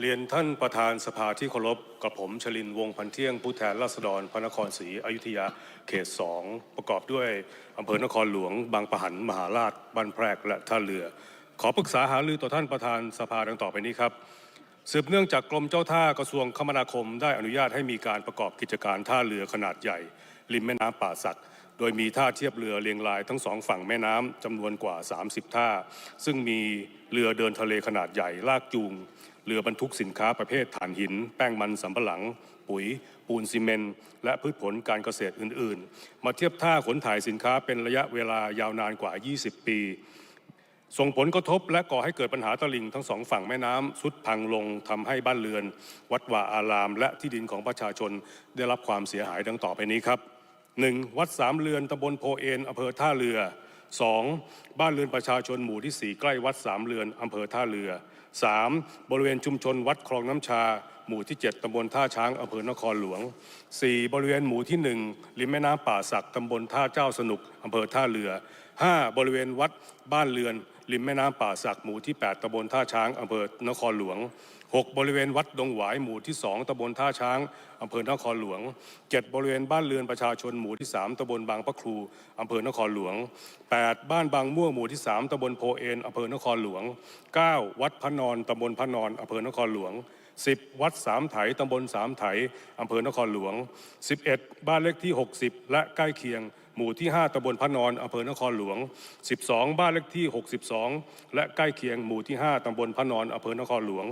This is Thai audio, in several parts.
เรียนท่านประธานสภาที่เคารพกับผมชลินวงพันเที่ยงผู้แทนราษฎรพระนครศรีอยุธยาเขตสองประกอบด้วยอำเภอนครหลวง บางปะหันมหาราชบ้านแพรกและท่าเรือ ขอปรึกษาหารือต่อท่านประธานสภาดังต่อไปนี้ครับสืบเนื่องจากกรมเจ้าท่ากระทรวงคมนาคม ได้อนุญาตให้มีการประกอบกิจการท่าเรือขนาดใหญ่ ริมแม่น้ำป่าสัก โดยมีท่าเทียบเรือเรียงรายทั้งสองฝั่งแม่น้ำจำนวนกว่า 30 ท่า ซึ่งมีเรือเดินทะเลขนาดใหญ่ลากจูง เรือบรรทุกสินค้าประเภทถ่านหิน แป้งมันสำปะหลัง ปุ๋ย ปูนซีเมนต์และพืชผลการเกษตรอื่นๆ มาเทียบท่าขนถ่ายสินค้าเป็นระยะเวลายาวนานกว่า 20 ปีส่งผลกระทบและก่อให้เกิดปัญหาตลิ่งทั้งสองฝั่งแม่น้ำสุดพังลงทำให้บ้านเรือน วัดวาอาราม และที่ดินของประชาชนได้รับความเสียหายดังต่อไปนี้ครับ 1. วัดสามเรือนตำบลโพเอนอำเภอท่าเรือ 2. บ้านเรือนประชาชนหมู่ที่ 4 ใกล้วัดสามเรือนอำเภอท่าเรือ 3. บริเวณชุมชนวัดคลองน้ำชา หมู่ที่ 7ตำบลท่าช้างอำเภอนครหลวง 4. บริเวณหมู่ที่ 1 ริมแม่น้ำป่าสักตำบลท่าเจ้าสนุกอำเภอท่าเรือ 5. บริเวณวัดบ้านเรือนริมแม่น้ำป่าสักหมู่ที่ 8ตำบลท่าช้างอำเภอนครหลวง 6. บริเวณวัดดงหวายหมู่ที่ 2ตำบลท่าช้างอำเภอนครหลวง 7. บริเวณบ้านเรือนประชาชนหมู่ที่ 3ตำบลบางพระครูอำเภอนครหลวง 8. บ้านบางม่วงหมู่ที่ 3ตำบลโพเอนอำเภอนครหลวง 9. วัดพระนอนตำบลพระนอนอำเภอนครหลวง 10. วัดสามไถตำบลสามไถอำเภอนครหลวง 11. บ้านเลขที่ 60 และใกล้เคียง หมู่ที่ 5ตำบลพระนอนอำเภอนครหลวง 12 บ้านเลขที่ 62 และใกล้เคียงหมู่ที่ 5ตำบลพระนอนอำเภอนครหลวง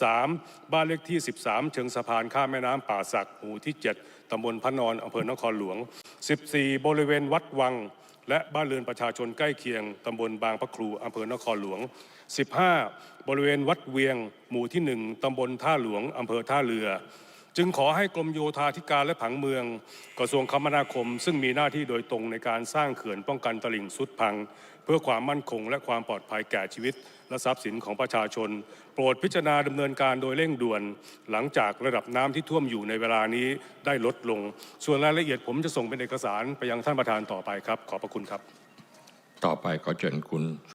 13 บ้านเลขที่ 13 เชิงสะพานข้ามแม่น้ำป่าสักหมู่ที่ 7ตำบลพระนอนอำเภอนครหลวง 14 บริเวณวัดวัง และบ้านเรือนประชาชนใกล้เคียงตำบลบางพระครูอำเภอนครหลวง 15 บริเวณวัดเวียง หมู่ที่ 1ตำบลท่าหลวงอำเภอท่าเรือ จึงขอให้กรมโยธาธิการและผังเมือง กระทรวงคมนาคม ซึ่งมีหน้าที่โดยตรงในการสร้างเขื่อนป้องกันตลิ่งสุดพัง เพื่อความมั่นคงและความปลอดภัยแก่ชีวิต และทรัพย์สินของประชาชน โปรดพิจารณาดำเนินการโดยเร่งด่วน หลังจากระดับน้ำที่ท่วมอยู่ในเวลานี้ได้ลดลง ส่วนรายละเอียดผมจะส่งเป็นเอกสารไปยังท่านประธานต่อไปครับ ขอบพระคุณครับ ต่อไปขอเชิญคุณ